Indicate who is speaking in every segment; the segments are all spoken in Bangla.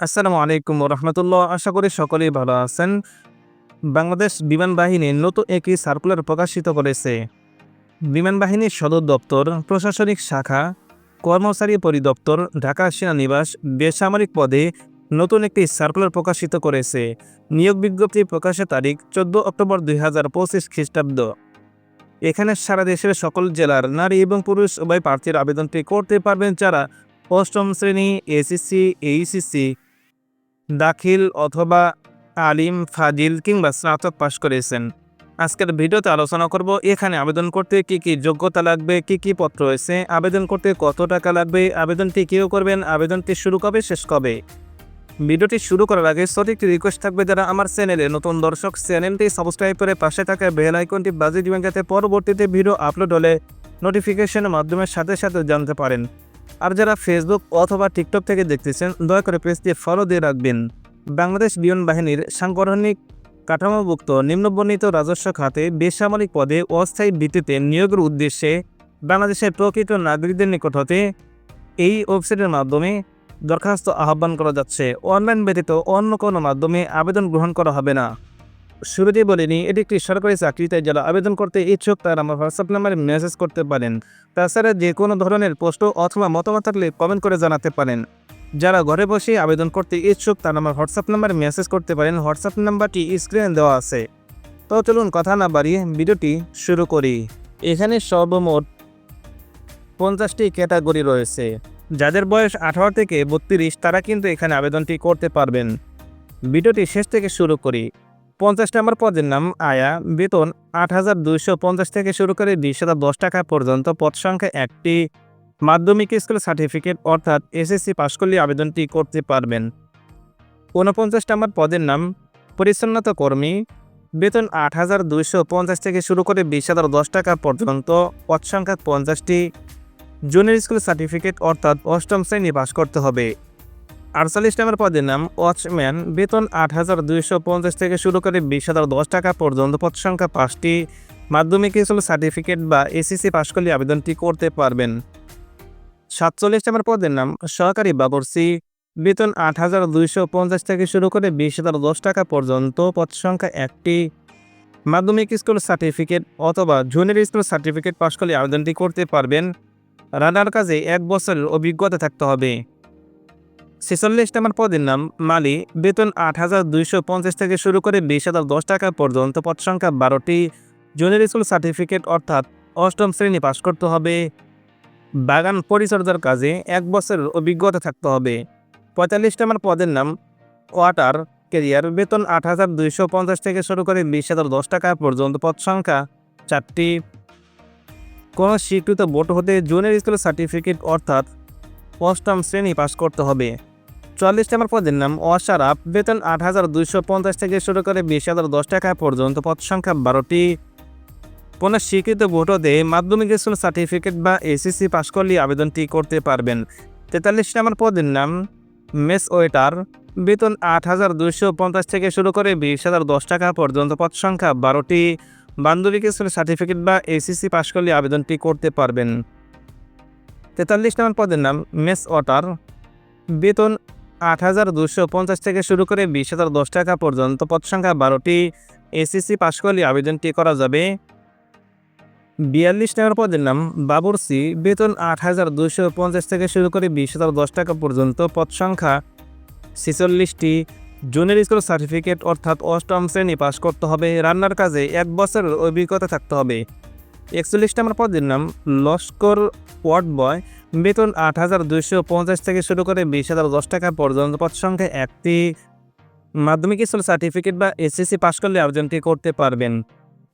Speaker 1: আসসালামু আলাইকুম রহমতুল্লাহ আশা করি সকলেই ভালো আছেন। বাংলাদেশ বিমান বাহিনী নতুন একটি সার্কুলার প্রকাশিত করেছে। বিমান বাহিনীর সদর দপ্তর, প্রশাসনিক শাখা, কর্মচারী পরিদপ্তর, ঢাকা সেনানিবাস বেসামরিক পদে নতুন একটি সার্কুলার প্রকাশিত করেছে। নিয়োগ বিজ্ঞপ্তি প্রকাশের তারিখ চোদ্দ অক্টোবর দুই হাজার পঁচিশ খ্রিস্টাব্দ। এখানে সারা দেশের সকল জেলার নারী এবং পুরুষ উভয় প্রার্থীর আবেদনটি করতে পারবেন যারা অষ্টম শ্রেণি, এসএসসি, এইচএসসি দাখিল অথবা আলিম, ফাজিল কিংবা স্নাতক পাশ করেছেন। আজকের ভিডিওতে আলোচনা করব, এখানে আবেদন করতে কি কি যোগ্যতা লাগবে, কি কি পত্র রয়েছে, আবেদন করতে কত টাকা লাগবে, আবেদনটি কেউ করবেন, আবেদনটি শুরু কবে, শেষ কবে? ভিডিওটি শুরু করার আগে সঠিক রিকোয়েস্ট থাকবে যারা আমার চ্যানেলে নতুন দর্শক, চ্যানেলটি সাবস্ক্রাইব করে পাশে থাকা বেল আইকনটি বাজিয়ে দিবেন যাতে পরবর্তীতে ভিডিও আপলোড হলে নোটিফিকেশনের মাধ্যমে সাথে সাথে জানতে পারেন। আর যারা ফেসবুক অথবা টিকটক থেকে দেখতেছেন, দয়া করে পেজটি ফলো দিয়ে রাখবেন। বাংলাদেশ বিমান বাহিনীর সাংগঠনিক কাঠামোভুক্ত নিম্নবর্ণিত রাজস্ব খাতে বেসামরিক পদে অস্থায়ী ভিত্তিতে নিয়োগের উদ্দেশ্যে বাংলাদেশের প্রকৃত নাগরিকদের নিকট হতে এই ওয়েবসাইটের মাধ্যমে দরখাস্ত আহ্বান করা যাচ্ছে। অনলাইন ব্যতীত অন্য কোনো মাধ্যমে আবেদন গ্রহণ করা হবে না। শুরুতেই বলিনি, এটি একটি সরকারি চাকরি, তাই যারা আবেদন করতে ইচ্ছুক তারা আমার হোয়াটসঅ্যাপ নাম্বারে মেসেজ করতে পারেন। তাছাড়া যে কোনো ধরনের প্রশ্ন অথবা মতামত থাকলে কমেন্ট করে জানাতে পারেন। যারা ঘরে বসে আবেদন করতে ইচ্ছুক তারা আমার হোয়াটসঅ্যাপ নাম্বারে মেসেজ করতে পারেন হোয়াটসঅ্যাপ নাম্বারটি স্ক্রিনে দেওয়া আছে। তো চলুন কথা না বাড়িয়ে ভিডিওটি শুরু করি। এখানে সর্বমোট পঞ্চাশটি ক্যাটাগরি রয়েছে। যাদের বয়স আঠারো থেকে বত্রিশ তারা কিন্তু এখানে আবেদনটি করতে পারবেন। ভিডিওটি শেষ থেকে শুরু করি। পঞ্চাশ নম্বর পদের নাম আয়া। বেতন আট হাজার দুইশো পঞ্চাশ থেকে শুরু করে বিশ হাজার দশ টাকা পর্যন্ত, পদ সংখ্যা একটি। মাধ্যমিক স্কুল সার্টিফিকেট, অর্থাৎ এসএসসি পাশ করলে আবেদনটি করতে পারবেন। ঊনপঞ্চাশ নম্বর পদের নাম পরিচ্ছন্নতা কর্মী। বেতন আট হাজার দুইশো পঞ্চাশ থেকে শুরু করে বিশ হাজার দশ টাকা পর্যন্ত, পদ সংখ্যা পঞ্চাশটি। জুনিয়র স্কুল সার্টিফিকেট, অর্থাৎ অষ্টম শ্রেণি পাশ করতে হবে। আটচল্লিশ নম্বর পদের নাম ওয়াচম্যান বেতন আট হাজার দুইশো পঞ্চাশ থেকে শুরু করে বিশ হাজার দশ টাকা পর্যন্ত। পদ সংখ্যা পাঁচটি। মাধ্যমিক স্কুল সার্টিফিকেট বা এসিসি পাশ করলে আবেদনটি করতে পারবেন। সাতচল্লিশ নম্বর পদের নাম সহকারী বাবরসি বেতন আট হাজার দুইশো পঞ্চাশ থেকে শুরু করে বিশ হাজার দশ টাকা পর্যন্ত। পদ সংখ্যা একটি। মাধ্যমিক স্কুল সার্টিফিকেট অথবা জুনিয়র স্কুল সার্টিফিকেট পাশ করলে আবেদনটি করতে পারবেন। রানার কাজে এক বছরের অভিজ্ঞতা থাকতে হবে। ছেচল্লিশ নম্বর পদের নাম মালি। বেতন আট হাজার দুইশো পঞ্চাশ থেকে শুরু করে বিশ হাজার দশ টাকা পর্যন্ত পদ সংখ্যা বারোটি। জুনিয়র স্কুল সার্টিফিকেট অর্থাৎ অষ্টম শ্রেণি পাশ করতে হবে। বাগান পরিচর্যার কাজে এক বছরের অভিজ্ঞতা থাকতে হবে। পঁয়তাল্লিশ নম্বর পদের নাম ওয়াটার কেরিয়ার। বেতন আট হাজার দুইশো পঞ্চাশ থেকে শুরু করে বিশ হাজার দশ টাকা পর্যন্ত পদ সংখ্যা চারটি। কোনো স্বীকৃত বোর্ড হতে জুনিয়র স্কুল সার্টিফিকেট অর্থাৎ অষ্টম শ্রেণি পাশ করতে হবে। চুয়াল্লিশ নম্বর পদের নাম অসারাপ বেতন আট হাজার দুইশো পঞ্চাশ থেকে শুরু করে বিশ হাজার দশ টাকা পর্যন্ত পদ সংখ্যা বারোটি। কোনো স্বীকৃত হতে মাধ্যমিক স্কুল সার্টিফিকেট বা এসএসসি পাশ করলে আবেদনটি করতে পারবেন। তেতাল্লিশ নম্বর পদের নাম মেস ওয়েটার, বেতন আট হাজার দুইশো পঞ্চাশ থেকে শুরু করে বিশ হাজার দশ টাকা পর্যন্ত পদ সংখ্যা বারোটি। বান্ধবিক স্কুল সার্টিফিকেট বা এসিসি পাশ করলে আবেদনটি করতে পারবেন। তেতাল্লিশ নম্বর পদের নাম মেস ওয়াটার, বেতন আট হাজার দুশো পঞ্চাশ থেকে শুরু করে বিশ হাজার দশ টাকা পর্যন্ত পদ সংখ্যা বারোটি এসিসি পাশ করলে আবেদনটি করা যাবে। বিয়াল্লিশ নম্বর পদের নাম বাবরসি। বেতন আট হাজার দুশো পঞ্চাশ থেকে শুরু করে বিশ হাজার দশ টাকা পর্যন্ত পদ সংখ্যা ছেচল্লিশটি। জুনিয়র স্কুল সার্টিফিকেট অর্থাৎ অষ্টম শ্রেণি পাশ করতে হবে। রান্নার কাজে এক বছরের অভিজ্ঞতা থাকতে হবে। একচল্লিশ নম্বর পদের নাম লস্কর ওয়ার্ড বয়। বেতন আট হাজার দুইশো পঞ্চাশ থেকে শুরু করে বিশ হাজার দশ টাকা পর্যন্ত পদ সংখ্যা একটি। মাধ্যমিক স্কুল সার্টিফিকেট বা এসএসসি পাশ করলে আবেদনটি করতে পারবেন।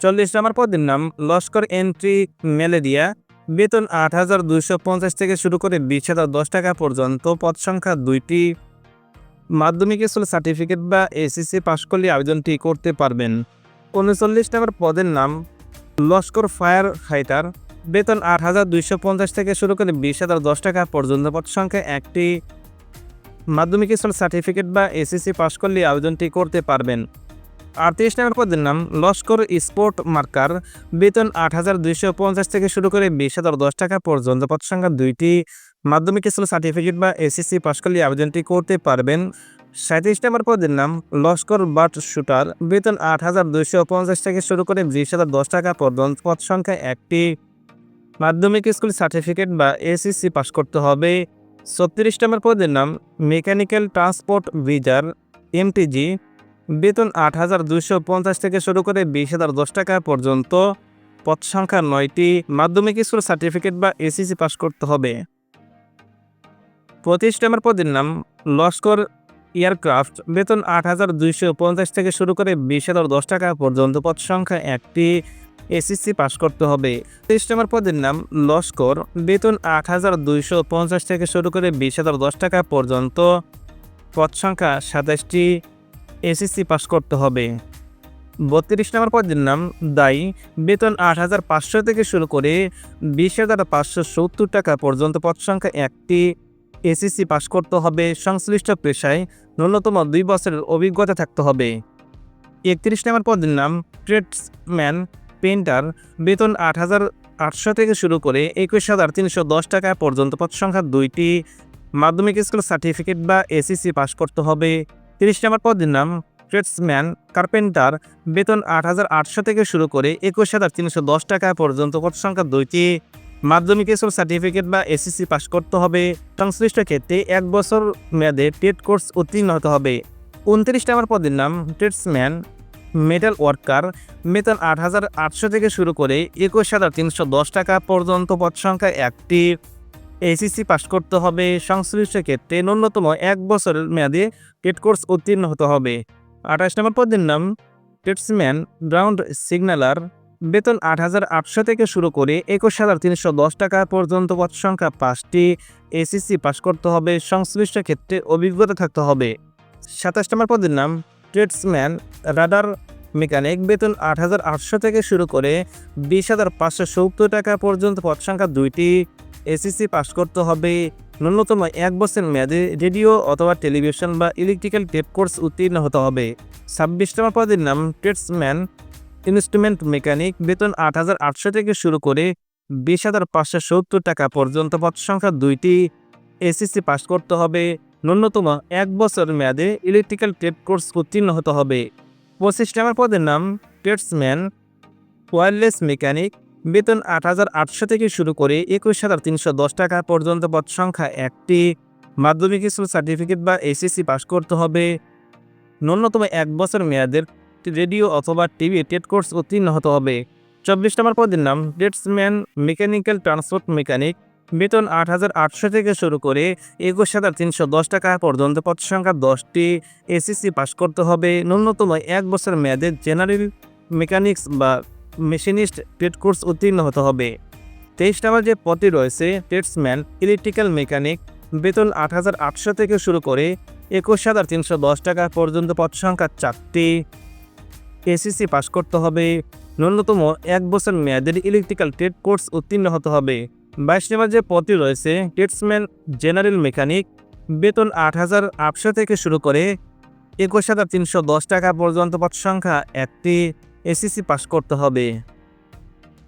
Speaker 1: চল্লিশ নম্বর পদের নাম, লস্কর এন্ট্রি ম্যালেরিয়া বেতন আট হাজার দুইশো পঞ্চাশ থেকে শুরু করে বিশ হাজার দশ টাকা পর্যন্ত পদ সংখ্যা দুইটি। মাধ্যমিক স্কুল সার্টিফিকেট বা এসএসসি পাশ করলে আবেদনটি করতে পারবেন। উনচল্লিশ নম্বর পদের নাম, লস্কর ফায়ার ফাইটার। বেতন আট হাজার দুইশো পঞ্চাশ থেকে শুরু করে বিশ হাজার দশ টাকা পর্যন্ত পদ সংখ্যা একটি মাধ্যমিক স্কুল সার্টিফিকেট বা এসএসসি পাশ করলে আবেদনটি করতে পারবেন। আটত্রিশ নম্বর পদের নাম, লস্কর স্পোর্ট মার্কার, বেতন আট হাজার দুইশো পঞ্চাশ থেকে শুরু করে বিশ হাজার দশ টাকা পর্যন্ত পদ সংখ্যা দুইটি মাধ্যমিক স্কুল সার্টিফিকেট বা এসএসসি পাশ করলে আবেদনটি করতে পারবেন। সাঁত্রিশ নম্বর পদের নাম, লস্কর বাট শুটার, বেতন আট হাজার দুইশো পঞ্চাশ থেকে শুরু করে বিশ হাজার দশ টাকা পর্যন্ত পদ সংখ্যা একটি মাধ্যমিক স্কুল সার্টিফিকেট বা এসএসসি পাস করতে হবে। ছত্রিশ নম্বর পদের নাম মেকানিক্যাল ট্রান্সপোর্ট ভিজার এমটিজি বেতন আট হাজার দুইশো পঞ্চাশ থেকে শুরু করে বিশ হাজার দশ টাকা পর্যন্ত। পদ সংখ্যা নয়টি, মাধ্যমিক স্কুল সার্টিফিকেট বা এসিসি পাস করতে হবে। পঁচিশ নম্বর পদের নাম লস্কর এয়ারক্রাফট। বেতন আট হাজার দুইশো পঞ্চাশ থেকে শুরু করে বিশ হাজার দশ টাকা পর্যন্ত। পদ সংখ্যা একটি এসএসসি পাস করতে হবে। তেইশ নম্বর পদের নাম লস্কর। বেতন আট হাজার দুইশো পঞ্চাশ থেকে শুরু করে বিশ হাজার দশ টাকা পর্যন্ত। পদ সংখ্যা সাতাশটি। এসএসসি পাস করতে হবে। বত্রিশ নম্বর পদের নাম দায়ী। বেতন আট হাজার পাঁচশো থেকে শুরু করে বিশ হাজার পাঁচশো সত্তর টাকা পর্যন্ত পদ সংখ্যা একটি। এসএসসি পাস করতে হবে। সংশ্লিষ্ট পেশায় ন্যূনতম দুই বছরের অভিজ্ঞতা থাকতে হবে। একত্রিশ নম্বর পদের নাম ট্রেডসম্যান। পেন্টার বেতন আট হাজার আটশো থেকে শুরু করে একুশ হাজার তিনশো দশ টাকা পর্যন্ত পদ সংখ্যা দুইটি। মাধ্যমিক স্কুল সার্টিফিকেট বা এসিসি পাস করতে হবে। তিরিশ নম্বর পদের নাম ট্রেডসম্যান, কার্পেন্টার, বেতন আট হাজার আটশো থেকে শুরু করে একুশ হাজার তিনশো দশ টাকা পর্যন্ত পদ সংখ্যা দুইটি। মাধ্যমিক স্কুল সার্টিফিকেট বা এসএসসি পাস করতে হবে। সংশ্লিষ্ট ক্ষেত্রে এক বছর মেয়াদে টেট কোর্স উত্তীর্ণ হতে হবে। উনত্রিশ নম্বর পদের নাম ট্রেডসম্যান মেটাল ওয়ার্কার। বেতন আট হাজার আটশো থেকে শুরু করে একুশ হাজার তিনশো দশ টাকা পর্যন্ত পদ সংখ্যা একটি। এসিসি পাস করতে হবে। সংশ্লিষ্ট ক্ষেত্রে ন্যূনতম এক বছরের মেয়াদে টেট কোর্স উত্তীর্ণ হতে হবে। আঠাশ নম্বর পদের নাম, টেটসম্যান, গ্রাউন্ড সিগন্যালার বেতন আট হাজার আটশো থেকে শুরু করে একুশ হাজার তিনশো দশ টাকা পর্যন্ত পদ সংখ্যা পাঁচটি। এসিসি পাস করতে হবে। সংশ্লিষ্ট ক্ষেত্রে অভিজ্ঞতা থাকতে হবে। সাতাশ নম্বর পদের নাম ট্রেডসম্যান, রাডার মেকানিক বেতন আট হাজার আটশো থেকে শুরু করে বিশ হাজার পাঁচশো সত্তর টাকা পর্যন্ত পদ সংখ্যা দুইটি। এসিসি পাস করতে হবে। ন্যূনতম এক বছর মেয়াদে রেডিও অথবা টেলিভিশন বা ইলেকট্রিক্যাল টেপ কোর্স উত্তীর্ণ হতে হবে। ছাব্বিশ পদের নাম ট্রেডসম্যান, ইনস্ট্রুমেন্ট মেকানিক বেতন আট হাজার আটশো থেকে শুরু করে বিশ হাজার পাঁচশো সত্তর টাকা পর্যন্ত পদ সংখ্যা দুইটি। এসএসসি পাস করতে হবে। ন্যূনতম এক বছর মেয়াদে ইলেকট্রিক্যাল ট্রেড কোর্স উত্তীর্ণ হতে হবে। পঁচিশ নম্বর পদের নাম ট্রেডসম্যান ওয়্যারলেস মেকানিক বেতন আট হাজার আটশো থেকে শুরু করে একুশ হাজার তিনশো দশ টাকা পর্যন্ত পদ সংখ্যা একটি। মাধ্যমিক স্কুল সার্টিফিকেট বা এসএসসি পাস করতে হবে। ন্যূনতম এক বছর মেয়াদের রেডিও অথবা টিভি টেট কোর্স উত্তীর্ণ হতে হবে। চব্বিশ নম্বর পদের নাম ট্রেডসম্যান মেকানিক্যাল ট্রান্সপোর্ট মেকানিক বেতন আট হাজার আটশো থেকে শুরু করে একুশ হাজার তিনশো দশ টাকা পর্যন্ত পদ সংখ্যা দশটি এসএসসি পাস করতে হবে। ন্যূনতম এক বছর মেয়াদে জেনারেল মেকানিক্স বা মেশিনিস্ট ট্রেড কোর্স উত্তীর্ণ হতে হবে। তেইশ নম্বর যে পদটি রয়েছে ট্রেডসম্যান ইলেকট্রিক্যাল মেকানিক। বেতন আট হাজার আটশো থেকে শুরু করে একুশ হাজার তিনশো দশ টাকা পর্যন্ত পদ সংখ্যা চারটি এসএসসি পাস করতে হবে। ন্যূনতম এক বছর মেয়াদের ইলেকট্রিক্যাল ট্রেড কোর্স উত্তীর্ণ হতে হবে। বাইশ নম্বর যে পদটি রয়েছে টেটসম্যান জেনারেল মেকানিক বেতন আট হাজার আটশো থেকে শুরু করে একুশ হাজার তিনশো দশ টাকা পর্যন্ত পদ সংখ্যা একটি এসএসসি পাস করতে হবে।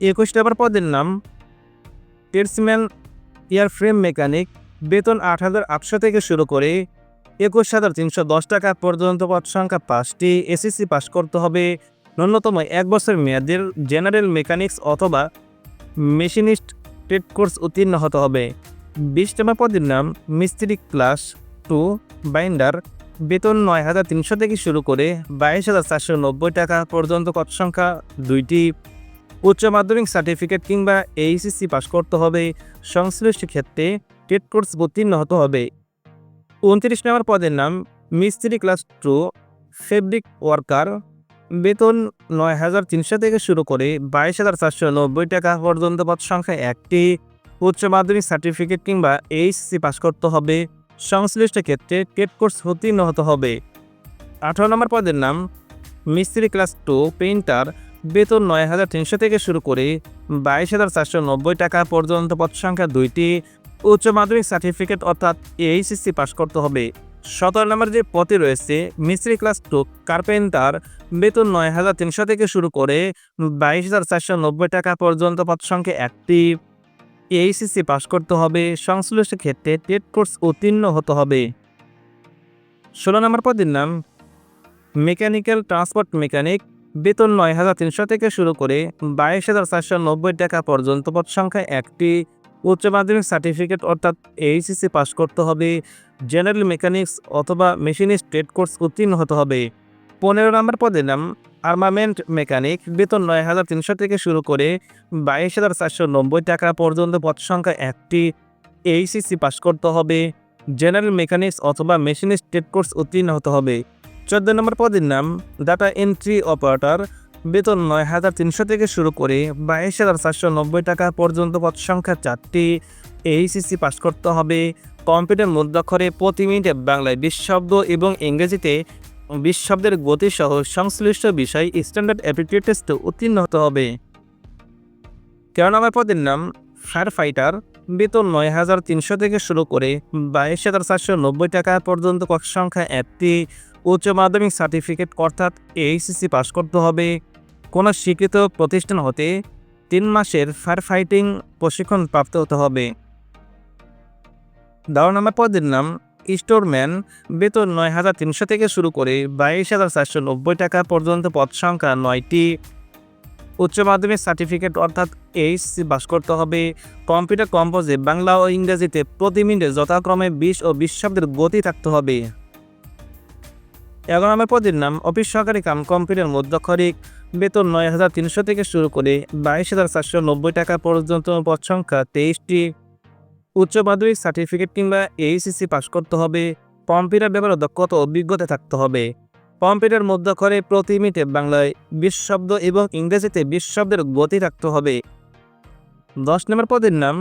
Speaker 1: একুশ নম্বর পদের নাম ট্রেডসম্যান এয়ারফ্রেম মেকানিক বেতন আট হাজার আটশো থেকে শুরু করে একুশ হাজার তিনশো দশ টাকা পর্যন্ত পদ সংখ্যা পাঁচটি এসএসসি পাস করতে হবে। ন্যূনতম এক বছর মেয়াদের জেনারেল মেকানিক্স অথবা মেশিনিস্ট ট্রেড কোর্স উত্তীর্ণ হতে হবে। বিশ নম্বর পদের নাম মিস্ত্রি ক্লাস টু, বাইন্ডার, বেতন নয় হাজার তিনশো থেকে শুরু করে বাইশ হাজার চারশো নব্বই টাকা পর্যন্ত কত সংখ্যা দুইটি। উচ্চ মাধ্যমিক সার্টিফিকেট কিংবা এইচএসসি পাশ করতে হবে। সংশ্লিষ্ট ক্ষেত্রে টেট কোর্স উত্তীর্ণ হতে হবে। উনত্রিশ নম্বর পদের নাম মিস্ত্রি ক্লাস টু, ফেব্রিক ওয়ার্কার বেতন নয় হাজার তিনশো থেকে শুরু করে বাইশ হাজার চারশো নব্বই টাকা পর্যন্ত পদ সংখ্যা একটি। উচ্চ মাধ্যমিক সার্টিফিকেট কিংবা এইচসি পাস করতে হবে। সংশ্লিষ্ট ক্ষেত্রে টেট কোর্স উত্তীর্ণ হতে হবে। আঠারো নম্বর পদের নাম, মিস্ত্রি ক্লাস টু, পেইন্টার, বেতন নয় হাজার তিনশো থেকে শুরু করে বাইশ হাজার চারশো নব্বই টাকা পর্যন্ত পদ সংখ্যা দুইটি। উচ্চ মাধ্যমিক সার্টিফিকেট অর্থাৎ এইচএসসি পাস করতে হবে। সতেরো নম্বর যে পথে রয়েছে, মিস্ত্রি ক্লাস টু কার্পেন্টার বেতন নয় হাজার তিনশো থেকে শুরু করে বাইশ হাজার চারশো নব্বই টাকা পর্যন্ত পদ সংখ্যা একটি। এইচএসসি পাস করতে হবে, সংশ্লিষ্ট ক্ষেত্রে টেট কোর্স উত্তীর্ণ হতে হবে। ষোলো নম্বর পদের নাম মেকানিক্যাল ট্রান্সপোর্ট মেকানিক বেতন নয় হাজার তিনশো থেকে শুরু করে বাইশ হাজার চারশো নব্বই টাকা পর্যন্ত পদ সংখ্যা একটি। উচ্চ মাধ্যমিক সার্টিফিকেট অর্থাৎ এইচএসসি পাস করতে হবে জেনারেল মেকানিক্স অথবা মেশিনিস্ট ট্রেড কোর্স উত্তীর্ণ হতে হবে। পনেরো নম্বর পদের নাম আর্মামেন্ট মেকানিক বেতন নয় হাজার তিনশো থেকে শুরু করে বাইশ হাজার চারশো নব্বই টাকা পর্যন্ত পদ সংখ্যা একটি এইচএসসি পাস করতে হবে জেনারেল মেকানিক্স অথবা মেশিনিস্ট ট্রেড কোর্স উত্তীর্ণ হতে হবে। চোদ্দ নম্বর পদের নাম ডাটা এন্ট্রি অপারেটর বেতন নয় হাজার তিনশো থেকে শুরু করে বাইশ হাজার চারশো নব্বই টাকা পর্যন্ত পদ সংখ্যা চারটি এইচএসসি পাস করতে হবে। কম্পিউটার মুদ্রাক্ষরে প্রতি মিনিটে বাংলায় বিশ শব্দ এবং ইংরেজিতে বিশ শব্দের গতিসহ সংশ্লিষ্ট বিষয় স্ট্যান্ডার্ড অ্যাপিটিউড টেস্টে উত্তীর্ণ হতে হবে। তেরো নম্বর পদের নাম? ফায়ার ফাইটার বেতন নয় হাজার তিনশো থেকে শুরু করে বাইশ হাজার চারশো নব্বই টাকা পর্যন্ত পদ সংখ্যা একটি। উচ্চ মাধ্যমিক সার্টিফিকেট অর্থাৎ এইচএসসি পাস করতে হবে। কোনো স্বীকৃত প্রতিষ্ঠান হতে তিন মাসের ফায়ার ফাইটিং প্রশিক্ষণ প্রাপ্ত হতে হবে। দাও নম্বর পদের নাম স্টোরম্যান। বেতন নয় হাজার তিনশো থেকে শুরু করে বাইশ হাজার চারশো নব্বই টাকা পর্যন্ত পদ সংখ্যা নয়টি। উচ্চ মাধ্যমিক সার্টিফিকেট অর্থাৎ এইচসি পাস করতে হবে। কম্পিউটার কম্পোজে বাংলা ও ইংরেজিতে প্রতি মিনিটে যথাক্রমে বিশ ও বিশ শব্দের গতি থাকতে হবে। এগারো নম্বর পদের নাম অফিস সহকারী কাম কম্পিউটার মধ্যক্ষরিক বেতন নয় হাজার তিনশো থেকে শুরু করে বাইশ হাজার চারশো নব্বই টাকা পর্যন্ত পদ সংখ্যা তেইশটি। উচ্চ মাধ্যমিক সার্টিফিকেট কিংবা এইচএসসি পাশ করতে হবে। কম্পিউটার ব্যাপারে দক্ষতা অভিজ্ঞতা থাকতে হবে। কম্পিউটার মধ্য করে প্রতি মিনিটে বাংলায় বিশ শব্দ এবং ইংরেজিতে বিশ শব্দের গতি রাখতে হবে। দশ নম্বর পদের নাম,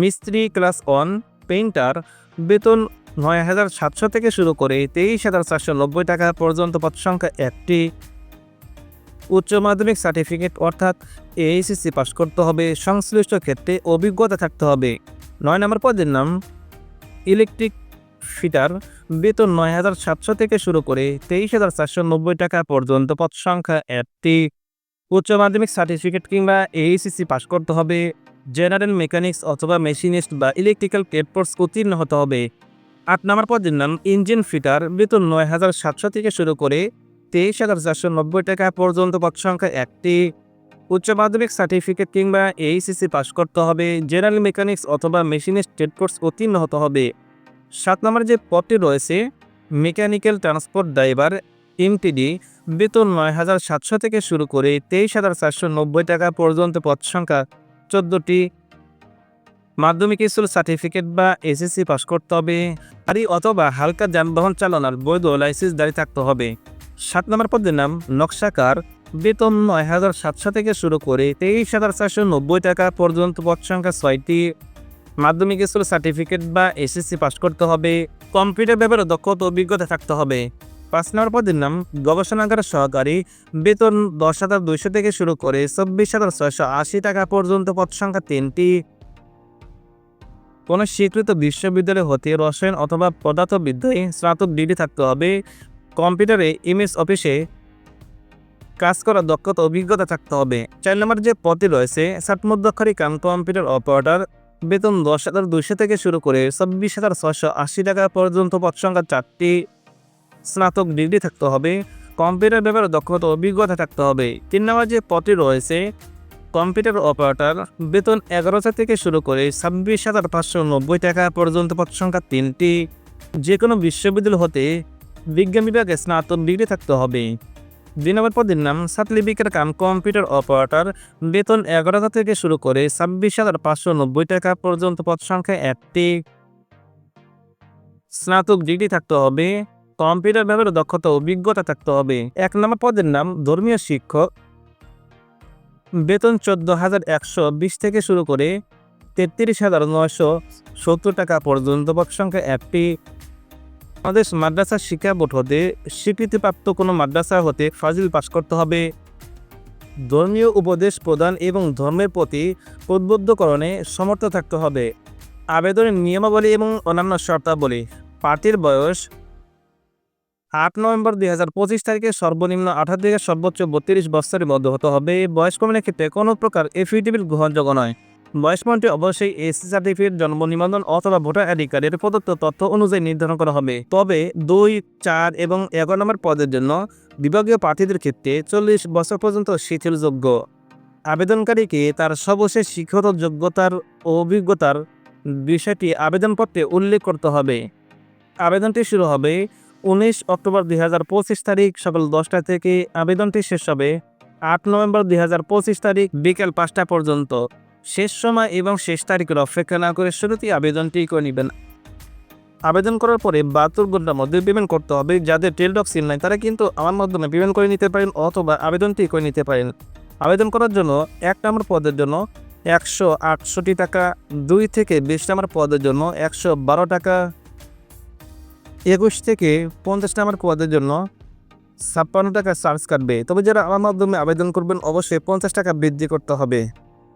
Speaker 1: মিস্ত্রি ক্লাস ওয়ান, পেইন্টার, বেতন নয় হাজার সাতশো থেকে শুরু করে তেইশ হাজার চারশো নব্বই টাকা পর্যন্ত পদ সংখ্যা একটি। উচ্চ মাধ্যমিক সার্টিফিকেট অর্থাৎ এইচএসসি পাস করতে হবে, সংশ্লিষ্ট ক্ষেত্রে অভিজ্ঞতা থাকতে হবে। নয় নম্বর পদের নাম, ইলেকট্রিক ফিটার, বেতন নয় হাজার সাতশো থেকে শুরু করে তেইশ হাজার চারশো নব্বই টাকা পর্যন্ত পদ সংখ্যা একটি। উচ্চ মাধ্যমিক সার্টিফিকেট কিংবা এইচএসসি পাস করতে হবে, জেনারেল মেকানিক্স অথবা মেশিনিস্ট বা ইলেকট্রিক্যাল কোর্স উত্তীর্ণ হতে হবে। আট নম্বর পদের নাম, ইঞ্জিন ফিটার, বেতন নয় হাজার সাতশো থেকে শুরু করে তেইশ হাজার চারশো নব্বই টাকা পর্যন্ত পদ সংখ্যা একটি। উচ্চ মাধ্যমিক সার্টিফিকেট কিংবা এইচএসসি পাস করতে হবে, জেনারেল মেকানিক্স অথবা মেশিনিস্ট স্টেট কোর্স উত্তীর্ণ হতে হবে। সাত নম্বর যে পদটি রয়েছে, মেকানিক্যাল ট্রান্সপোর্ট ড্রাইভার এমটিডি বেতন নয় হাজার সাতশো থেকে শুরু করে তেইশ হাজার চারশো নব্বই টাকা পর্যন্ত পদ সংখ্যা চোদ্দোটি। মাধ্যমিক স্কুল সার্টিফিকেট বা এসএসসি পাস করতে হবে, গাড়ি অথবা হালকা যানবাহন চালানোর বৈধ লাইসেন্স দাঁড়িয়ে থাকতে হবে। সাত নম্বর পদের নাম নকশাকার। বেতন নয় হাজার সাতশো থেকে শুরু করে তেইশ হাজার চারশো নব্বই টাকা পর্যন্ত পদ সংখ্যা ছয়টি। মাধ্যমিক স্কুল সার্টিফিকেট বা এসএসসি পাস করতে হবে। কম্পিউটার ব্যাপারে দক্ষতা অভিজ্ঞতা থাকতে হবে। পাঁচ নম্বর পদের নাম গবেষণাগার সহকারী। বেতন দশ হাজার দুইশো থেকে শুরু করে চব্বিশ হাজার ছয়শো আশি টাকা পর্যন্ত পদ সংখ্যা তিনটি। কোনো স্বীকৃত বিশ্ববিদ্যালয় হতে রসায়ন অথবা পদার্থবিদ্যায় স্নাতক ডিগ্রি থাকতে হবে। কম্পিউটারে ইমেজ অফিসে কাজ করার দক্ষতা, অভিজ্ঞতা থাকতে হবে। চার নম্বর যে পদটি রয়েছে ষাটমধ্যক্ষরী কাম কম্পিউটার অপারেটর, বেতন দশ হাজার দুইশো থেকে শুরু করে চব্বিশ হাজার ছশো আশি টাকা পর্যন্ত পদ সংখ্যা চারটি স্নাতক ডিগ্রি থাকতে হবে। কম্পিউটার ব্যাপারে দক্ষতা, অভিজ্ঞতা থাকতে হবে। তিন নম্বর যে পদটি রয়েছে, কম্পিউটার অপারেটর, বেতন এগারো হাজার থেকে শুরু করে ছাব্বিশ হাজার পাঁচশো নব্বই টাকা পর্যন্ত পদ সংখ্যা তিনটি। যে কোনো বিশ্ববিদ্যালয় হতে বিজ্ঞান বিভাগে স্নাতক ডিগ্রি থাকতে হবে। দুই নম্বর পদের নাম সাতলিপিকের কাম কম্পিউটার অপারেটর। বেতন এগারো হাজার থেকে শুরু করে ছাব্বিশ হাজার পাঁচশো নব্বই টাকা পর্যন্ত পদ সংখ্যা একটি। স্নাতক ডিগ্রি থাকতে হবে। কম্পিউটার ব্যাপারে দক্ষতা অভিজ্ঞতা থাকতে হবে। এক নম্বর পদের নাম ধর্মীয় শিক্ষক। বেতন চোদ্দ হাজার একশো বিশ থেকে শুরু করে তেত্রিশ হাজার নয়শো সত্তর টাকা পর্যন্ত পদ সংখ্যা একটি। আমাদের মাদ্রাসা শিক্ষা বোর্ড হতে স্বীকৃতিপ্রাপ্ত কোনো মাদ্রাসা হতে ফাজিল পাশ করতে হবে। ধর্মীয় উপদেশ প্রদান এবং ধর্মের প্রতি উদ্বুদ্ধকরণে সমর্থ থাকতে হবে। আবেদনের নিয়মাবলী এবং অন্যান্য শর্তাবলী। প্রার্থীর বয়স আট নভেম্বর দুই হাজার পঁচিশ তারিখে সর্বনিম্ন আঠারো থেকে সর্বোচ্চ বত্রিশ বছরের মধ্যে হতে হবে। বয়স কমানোর ক্ষেত্রে কোনো প্রকার এফিডেভিট গ্রহণযোগ্য নয়। বয়স মানটি অবশ্যই এসি সার্টিফিকেট জন্ম নিবন্ধন অথবা ভোটার আইডি কার্ডের প্রদত্ত তথ্য অনুযায়ী নির্ধারণ করা হবে। তবে দুই, চার এবং এগারো নম্বর পদের জন্য বিভাগীয় প্রার্থীদের ক্ষেত্রে চল্লিশ বছর পর্যন্ত শিথিলযোগ্য। আবেদনকারীকে তার সর্বশেষ শিক্ষত যোগ্যতার ও অভিজ্ঞতার বিষয়টি আবেদনপত্রে উল্লেখ করতে হবে। আবেদনটি শুরু হবে উনিশ অক্টোবর দুই হাজার পঁচিশ তারিখ সকাল দশটা থেকে। আবেদনটি শেষ হবে আট নভেম্বর দুই হাজার পঁচিশ তারিখ বিকেল পাঁচটা পর্যন্ত। শেষ সময় এবং শেষ তারিখের অপেক্ষা না করে শুরুতেই আবেদনটি করে নেবেন। আবেদন করার পরে বাহাত্তর ঘণ্টার মধ্যে পেমেন্ট করতে হবে, যাদের টেলডক সিল নাই তারা কিন্তু আমার মাধ্যমে পেমেন্ট করে নিতে পারেন অথবা আবেদনটি করে নিতে পারেন। আবেদন করার জন্য এক নম্বর পদের জন্য একশো আটষট্টি টাকা, দুই থেকে বিশ নম্বর পদের জন্য একশো বারো টাকা, একুশ থেকে পঞ্চাশ নম্বর পদের জন্য ছাপ্পান্ন টাকা চার্জ কাটবে। তবে যারা আমার মাধ্যমে আবেদন করবেন, অবশ্যই পঞ্চাশ টাকা বৃদ্ধি করতে হবে।